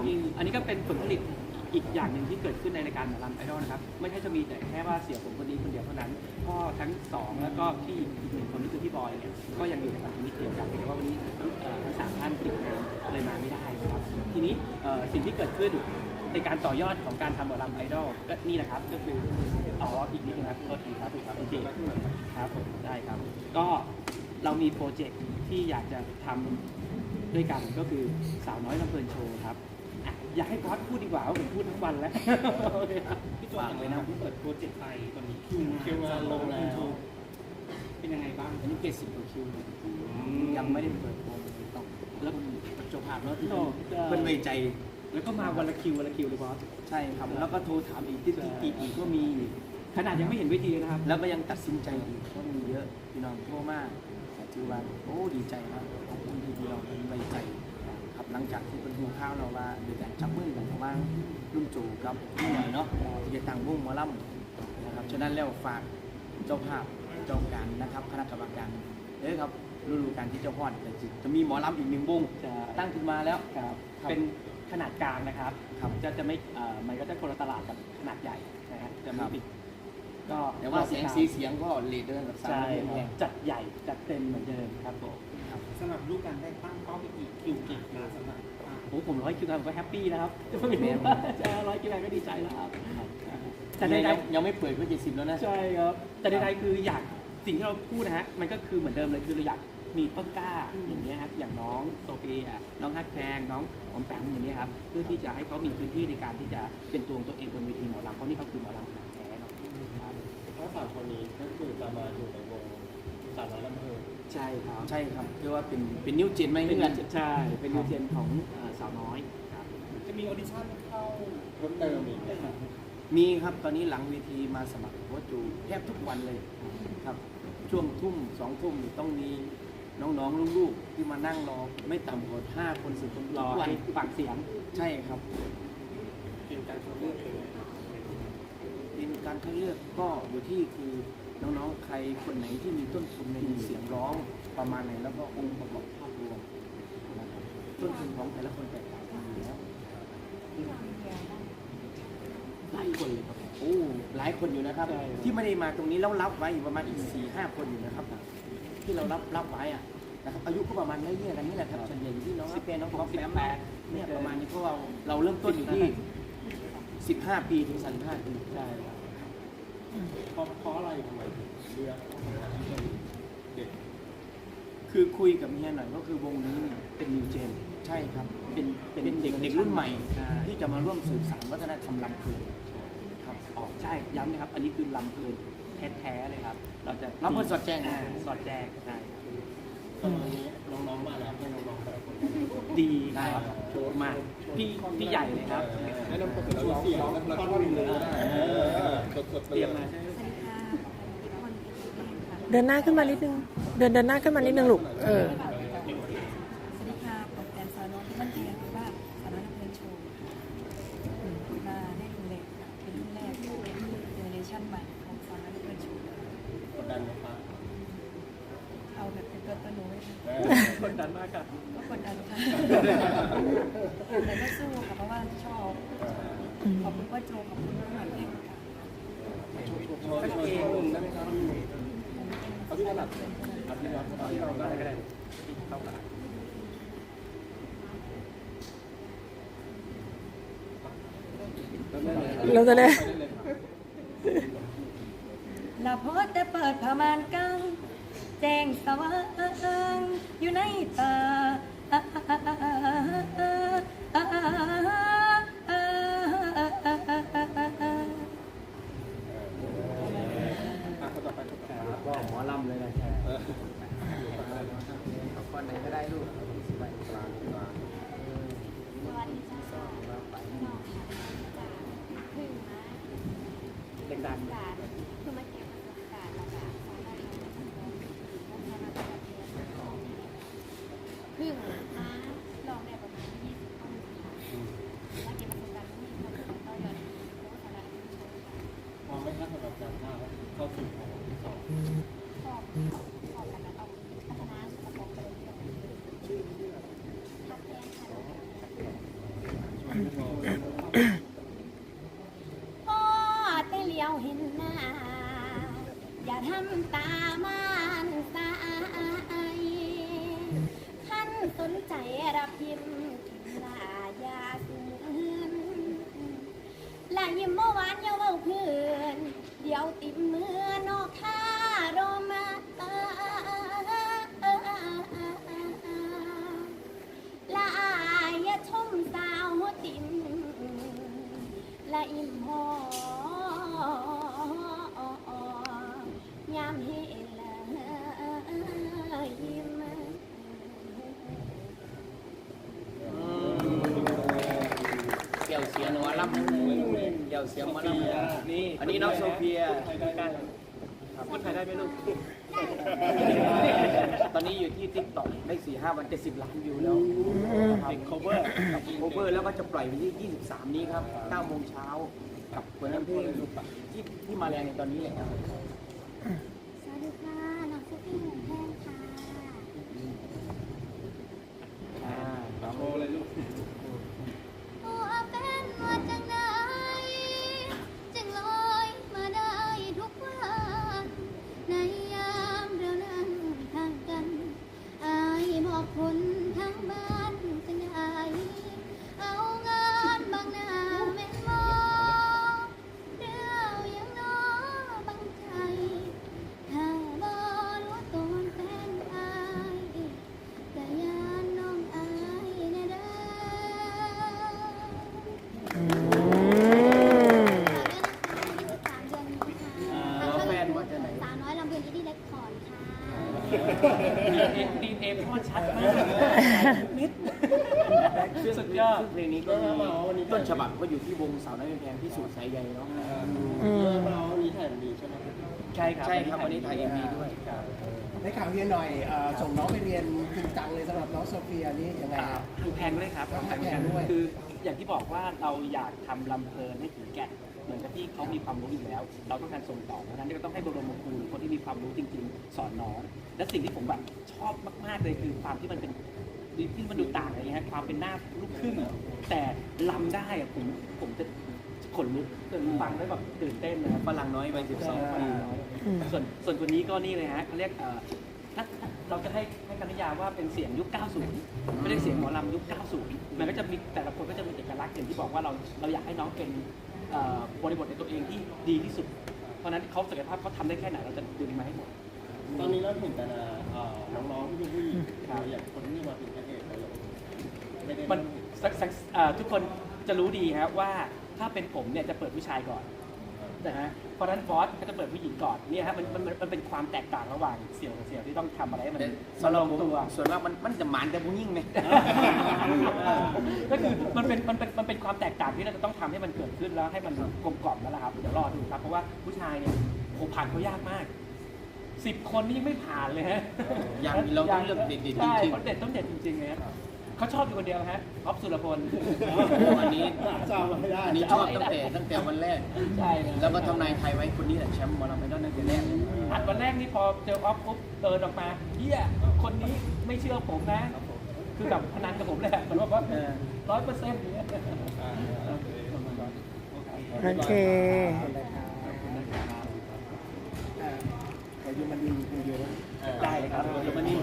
ผมอันนี้ก็เป็นผลผลิตอีกอย่างหนึ่งที่เกิดขึ้นในรายการหมอลำไอดอลนะครับไม่ใช่จะมีแต่แค่ว่าเสียผมคนนี้คนเดียวเท่านั้นพ่อทั้งสองแล้วก็พี่อีกหนึ่งคนนี่คือพี่บอยเนี่ยก็ยังอยู่ในพันธมิตรเดียวกันแต่ว่าวันนี้ทั้งสามท่านติดงานเลยมาไม่ได้นะครับทีนี้สิ่งที่เกิดขึ้นในการต่อยอดของการทำหมอลำไอดอลก็นี่นะครับก็คืออ๋ออีกนิดนึงครับโทษทีครับครับโอเคครับผมได้ครับ ก็เรามีโปรเจกต์ที่อยากจะทำด้วยกันก็คือสาวน้อยลำเพลินโชว์ครับ อะอยากให้พอดพูดดีกว่าว่าผมพูดทั้งวันแล้วโอเคครับพี่โจอย่างไรนะที่เปิดโปรเจกต์ไปตอนนี้คิวคิวงานลงแล้วเป็นยังไงบ้างอันนี้เกสิบกว่าคิวเลยยังไม่ได้เปิดโปรเลยต้องแล้วประจบภาพแล้วที่โอ้เพิ่นไว้ใจ แล้วก็มาวันละคิววันละคิวเลยพอสใช่ครับแล้วก็โทรถามอีกที่อีกอีกก็มีขนาดยังไม่เห็นเวทีเลยนะครับ แล้วก็ยังตัดสินใจอีกเพราะมีเยอะพี่น้องโทรมากแต่ถือว่าโอ้ดีใจมากขอบคุณที่พี่น้องเป็นไว้ใจครับ หลังจากที่เป็นหูข้าวเราว่าโดยการจับมือกันระหว่างรุ่นจูกับพี่หน่อยเนาะที่จะตั้งวงหมอลำนะครับฉะนั้นแล้วฝากเจ้าภาพเจ้าการนะครับคณะกรรมการเด้อครับฤดูกาลที่เจ้าฮอดแต่จะจะมีหมอลำอีกหนึ่งวงจะตั้งขึ้นมาแล้วครับครับเป็นขนาดกลางนะครับครับจะจะไม่เอ่อมันก็จะคนละตลาดกับขนาดใหญ่นะฮะจะครัไม่บปิดก็แต่ว่าเสียงสีเสียงก็เลดเดินกับสามใช่เพลงครับแรกจัดใหญ่ สำหรับลูกการได้ตั้งเป้าไปกี่คิวกี่นะสำหรับอ่าโอ้ผมร้อยคิวผมก็แฮปปี้แล้วครับแม่จะร้อยคิวก็ดีใจแล้วครับแต่แต่ใดยังๆยังไม่เปิดก็เจ็ดสิบแล้วนะใช่ครับ แต่ใดๆคืออยากสิ่งที่เราพูดนะฮะมันก็คือเหมือนเดิมเลยคือเราอยากมีต้นกล้าอย่างเงี้ยครับอย่างน้องโซเฟียน้องฮักแพงน้องออมแปมอย่างเงี้ยครับเพื่อที่จะให้เขามีพื้นที่ในการที่จะเป็นตัวของตัวเองบนเวทีหมอลำเพราะนี่เขาคือหมอลำขนาดแท้เนาะครับทั้งสามคนนี้ก็คือจะมาอยู่ในวงสาวน้อยลำเพลิน ใช่ครับใช่ครับเรียกว่าเป็นเป็นนิวเจนไหมเป็นเพื่อนใช่เป็นยูเจนของเอ่อสาวน้อยครับจะมีออดิชั่นเข้าเพิ่มเติมอีกไหมครับมีครับตอนนี้หลังเวทีมาสมัครหัวจูแทบทุกวันเลยครับ ช่วงทุ่มสองทุ่มต้องมีน้องๆลูกๆที่มานั่งรอไม่ต่ำกว่าห้าคนสิบคนรทุอกวันให้ฟังเสียงใช่ครับเกณฑ์การคัดเลือกเป็นไงครับเป็นการคัดเลือกก็อยู่ที่คือ น้องๆ ใครคนไหนที่มีต้นทุนในเสียงร้องประมาณไหนแล้วก็องค์ประกอบภาพรวมนะครับต้นทุนของแต่ละคนแตกต่างกันอยู่แล้วหลายคนเลยครับโอ้หลายคนอยู่นะครับใช่ที่ไม่ได้มาตรงนี้แล้วรับไว้อยู่ประมาณอีกสี่ห้าคนอยู่นะครับ ที่เรารับรับไว้อะนะครับอายุก็ประมาณไล่เลี่ยกันนี่แหละครับส่วนใหญ่อยู่ที่น้องสิบแปดน้องก๊อฟแปมเนี่ยประมาณนี้เพราะเราเราเริ่มต้นอยู่ที่สิบห้าปีถึงสามสิบห้าปีใช่ครับ เพราะเพราะอะไรทำไมถึงเลือกที่เป็นเด็ก คือคุยกับเมียหน่อยก็คือวงนี้เนี่ยเป็นนิวเจนใช่ครับ เป็นเป็นเด็กเด็กรุ่นใหม่ใช่ที่จะมาร่วมสืบสานวัฒนธรรมลำเพลินครับอ๋อใช่ย้ำนะครับ อันนี้คือลำเพลินแท้ๆเลยครับ เราจะลำเพลินสอดแจ้งาสอดแจ้งใช่ครับตอ นนี้น้องๆมาแล้วให้น้องๆแต่ละคนดีครับโชว์มากพี่พี่ใหญ่เลยครับแนะนำตัวแล้วร้องเสียงแล้วก็ริมเลยได้สดๆไปเตรียมเลมายใช่ไหมสวัสดีค่ะอิทธิพลอิทธิพลค่ะเดินหน้าขึ้นมานิดนึง เดินเดินหน้าขึ้นมานิดนึงลูก เออ กดดันมากครับก็กดดันค่ะแต่ก็สู้ค่ะเพราะว่าชอบ ขอบคุณพ่อโจขอบคุณพ่อหมอนเองค่ะโชว์โชว์โชว์หนึ่งได้ไหมครับเอาที่ถนัดเอาที่เราเอาที่เราได้ก็ได้เข้ามาเราจะได้ลาพอแต่เปิดผ้ามานกัง แจ้งสว่างอยู่ในตา ยวเสียงมารับนี่อันนี้น้องโซเฟียพูดไทยได้ไหมลูก ตอนนี้อยู่ที่ติ๊กต็อกได้สี่ห้าวันเจ็ดสิบล้านวิวแล้วติด cover โอเวอร์แล้วก็จะปล่อยวันที่ 23 นี้ครับ9โมงเช้ากับผลงานเพลงที่ที่มาแรงในตอนนี้เลยครับ สวัสดีค่ะ สุดยอดเพลงนี้ก็มีต้นฉบับก็อยู่ที่วงสาวน้อยเพลงแพงที่สุดสายใยเนาะอืมเรามีถ่ายมีใช่ไหมใช่ครับใช่ครับวันนี้ถ่ายเอ็มวีด้วยได้ข่าวเรียนหน่อยเอ่อส่งน้องไปเรียนจริงจังเลยสำหรับน้องโซเฟียนี่ยังไงอ่าครับดูแพงด้วยครับแพงด้วยคืออย่างที่บอกว่าเราอยากทำลำเพลินให้ถึงแก่นเหมือนกับที่เขามีความรู้อยู่แล้ว เราต้องการส่งต่อเพราะฉะนั้นก็ต้องให้บรมครูหรือคนที่มีความรู้จริง ๆ สอนน้อง และสิ่งที่ผมแบบชอบมากๆเลยคือความที่มันเป็น ที่มันดูต่างอะไรเงี้ยฮะความเป็นหน้าลูกครึ่งอะแต่ลำได้อะผมผมจะขนลุกตื่นฟังได้แบบตื่นเต้นนะครับฝรั่งน้อยวัย12ปีส่วนส่วนคนนี้ก็นี่เลยฮะเขาเรียกเอ่อถ้าถ้าเราจะให้ให้คำนิยามว่าเป็นเสียงยุค 90ไม่ได้เสียงหมอลำยุค 90 มันก็จะมีแต่ละคนก็จะมีเอกลักษณ์อย่างที่บอกว่าเราเราอยากให้น้องเป็นเอ่อบริบทในตัวเองที่ดีที่สุด เพราะฉะนั้นเขาศักยภาพเขาทำได้แค่ไหนเราจะดึงมาให้หมด ตอนนี้เราเห็นแต่ละเอ่อน้องๆที่เป็นผู้หญิงเราอยากคนที่มาเป็นพระเอกเราไม่ได้มันสักสักเอ่อทุกคนจะรู้ดีครับว่าถ้าเป็นผมเนี่ยจะเปิดผู้ชายก่อนนะฮะเพราะฉะนั้นบอสก็จะเปิดผู้หญิงก่อนเนี่ยฮะมันมันมันมันเป็นความแตกต่างระหว่างเสี่ยวกับเสี่ยวที่ต้องทำอะไรให้มันแต่มาสำหลรับงผมตัว ส่วนมากมันมันจะหมานแต่ผู้ยิ่งไหม ก็คือมันเป็นมันเป็นมันเป็นความแตกต่างที่เราจะต้องทำให้มันเกิดขึ้นแล้วให้มันกลมกล่อมแล้วล่ะครับเดี๋ยวรอดูครับเพราะว่าผู้ชายเนี่ยโหผ่านเขายากมาก สิบคนนี่ยังไม่ผ่านเลยฮะยังเราต้องเลือกเด็ดๆจริงๆ ใช่เขาเด็ดต้องเด็ดจริงๆเลยฮะเขาชอบอยู่คนเดียวฮะอ๊อฟสุรพลอันนี้จำไม่ได้อันนี้ชอบตั้งแต่ตั้งแต่วันแรก ใช่นะแล้วก็ทำนายไทยไว้คนนี้แหละแชมป์หมอลำไอดอลตั้งแต่แรกเลยอัดวันแรกนี่พอเจอออฟปุ๊บเดินออกมาเฮียคนนี้ไม่เชื่อผมนะ คือแบบพนันกับผมเลยอะเหมือนว่าเออร้อยเปอร์เซ็นต์อย่างเงี้ย โอเค ขอยืมมันดีคุณเยอะได้เลยครับเดี๋ยววันนี้